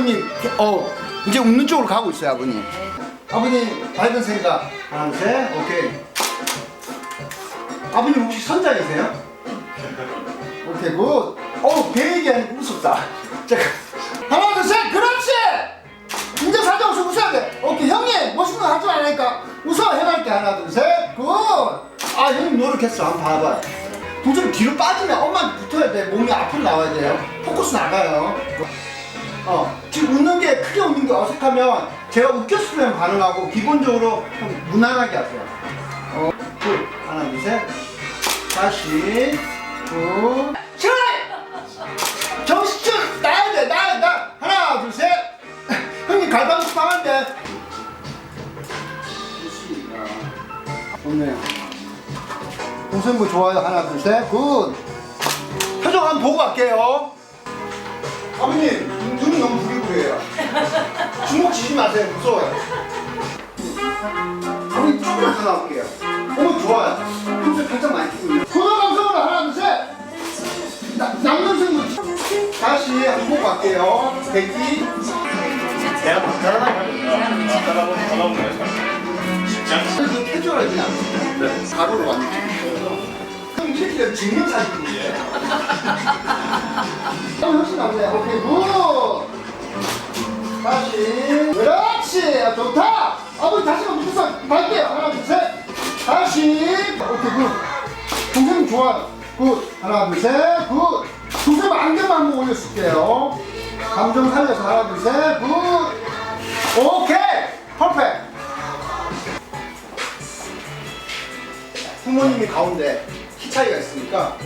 아버님, 어, 이제 웃는 쪽으로 가고 있어요, 아버님. 아버님, 밝은 둘, 셋. 오케이. 아버님 혹시 선장이세요? 오케이, 굿. 어우, 배 얘기하니까 무섭다. 자, 하나, 둘, 셋. 그렇지! 이제 사자 웃어 웃어야 돼. 오케이, 형님, 멋있는 거 하지 말라니까. 웃어, 해볼게. 하나, 둘, 셋. 굿. 아, 형님 노력했어. 한번 봐봐. 도좀 뒤로 빠지면 엄마한테 붙어야 돼. 몸이 앞으로 나와야 돼요. 포커스 나가요. 어, 지금 웃는 게 크게 웃는 게 어색하면 제가 웃겼으면 반응하고 기본적으로 좀 무난하게 하세요. 어, 둘, 하나, 둘, 셋. 다시, 둘, 셋! 정신 좀 나야 돼, 나야 돼. 나. 하나, 둘, 셋. 형님 갈방도 빵한데. 좋네요. 동생부 좋아요. 하나, 둘, 셋. 굿. 표정 한번 보고 갈게요. 아버님, 너무 부리부리해요. 주먹 쥐지 마세요. 무서워요. 아버님, 조금만 더 나올게요. 어머, 좋아요. 평소에 팔짱 많이 끼고 있네요. 고등방송으로 하나, 둘, 셋. 나- 남동생부 다시 한번 갈게요. 대기. 내가 않지. 그래서 캐주얼하지 않습니다. 가로로 왔는데. 그럼 이렇게 증명 사진이에요. 어, 훨씬 낫네. 오케이, 굿. 다시. 그렇지. 아, 좋다. 아버지 다시 한번 붙어서 갈게요. 하나, 둘, 셋. 다시. 오케이, 굿. 동생님 좋아요. 굿. 하나, 둘, 셋. 굿. 동생님 안경만 한번 올려줄게요. 감정 살려서 하나, 둘, 셋. 굿. 오케이. 퍼펙트. 부모님이 가운데 키 차이가 있으니까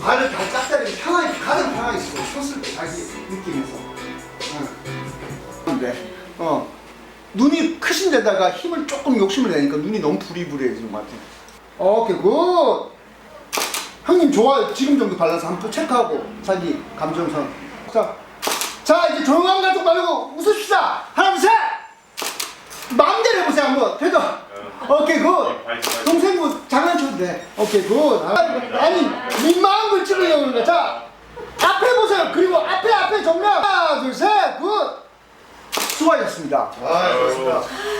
발을 발 짝다리 편하게 가장 편하게 쓰고 섰을 때 자기 느낌에서 응. 네. 어. 눈이 크신 데다가 힘을 조금 욕심을 내니까 눈이 너무 부리부리해지는 것 같아요 오케이 굿. 형님 좋아요. 지금 정도 발라서 한번 체크하고 자기 감정선. 자, 자 이제 조용한 가족 말고 웃읍시다. 하나 둘 셋. 마음대로 해보세요 한번. 되죠? 오케이 굿. 동생분 장난쳐도 돼 오케이 굿. 아, 아니 민망한 걸 찍으려고 그러는 거야. 자 앞에 보세요 그리고 앞에 앞에 정면 하나 둘셋굿 수고하셨습니다 아, 수고하셨습니다.